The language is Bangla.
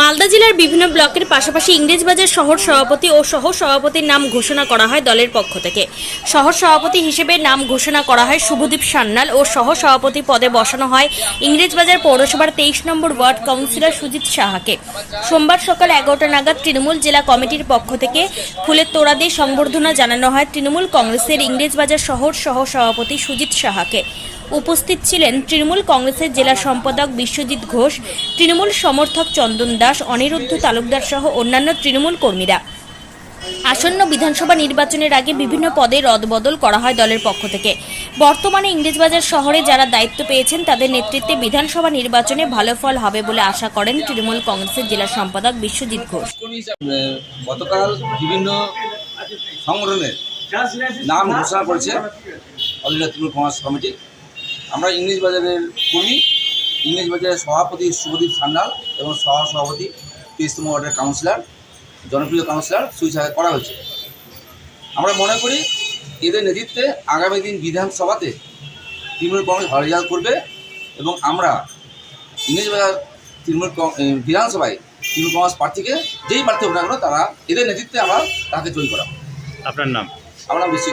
মালদা জেলার বিভিন্ন ব্লকের পাশাপাশি ইংরেজবাজার শহর সভাপতি ও সহ সভাপতির নাম ঘোষণা করা হয় দলের পক্ষ থেকে। শহর সভাপতি হিসেবে নাম ঘোষণা করা হয় শুভদীপ সান্যাল ও সহ সভাপতি পদে বসানো হয় ইংরেজবাজার পৌরসভার তেইশ নম্বর ওয়ার্ড কাউন্সিলর সুজিত সাহাকে। সোমবার সকাল এগারোটা নাগাদ তৃণমূল জেলা কমিটির পক্ষ থেকে ফুলের তোড়া দিয়ে সংবর্ধনা জানানো হয় তৃণমূল কংগ্রেসের ইংরেজবাজার শহর সহ সভাপতি সুজিত সাহাকে। উপস্থিত ছিলেন তৃণমূল কংগ্রেসের জেলা সম্পাদক বিশ্বজিৎ ঘোষ, তৃণমূল সমর্থক চন্দন দাস অনিরুদ্ধ তালুকদার সহ অন্যান্য তৃণমূল কর্মীরা। আসন্ন বিধানসভা নির্বাচনের আগে বিভিন্ন পদে রদবদল করা হয় দলের পক্ষ থেকে। বর্তমানে ইংরেজবাজার শহরে যারা দায়িত্ব পেয়েছেন, তাদের নেতৃত্বে বিধানসভা নির্বাচনে ভালো ফল হবে বলে আশা করেন তৃণমূল কংগ্রেসের জেলা সম্পাদক বিশ্বজিৎ ঘোষ। গতকাল বিভিন্ন সংগঠনের নাম ঘোষণা করেছে তৃণমূল কংগ্রেস কমিটি। আমরা ইংলিশ বাজারের কর্মী ইংলিশ বাজারের সভাপতি শুভদীপ সান্যাল এবং সহ সভাপতি তেইশতম ওয়ার্ডের কাউন্সিলর জনপ্রিয় কাউন্সিলর সুইচার করা হয়েছে। আমরা মনে করি এদের নেতৃত্বে আগামী দিন বিধানসভাতে তৃণমূল কংগ্রেস ভালো রেজাল্ট করবে এবং আমরা ইংরেজ বাজার তৃণমূল বিধানসভায় তৃণমূল কংগ্রেস প্রার্থীকে যেই প্রার্থী হোক না কেন তারা এদের নেতৃত্বে আমরা তাকে জয়ী করা আপনার নাম? আমার আমরা বেশি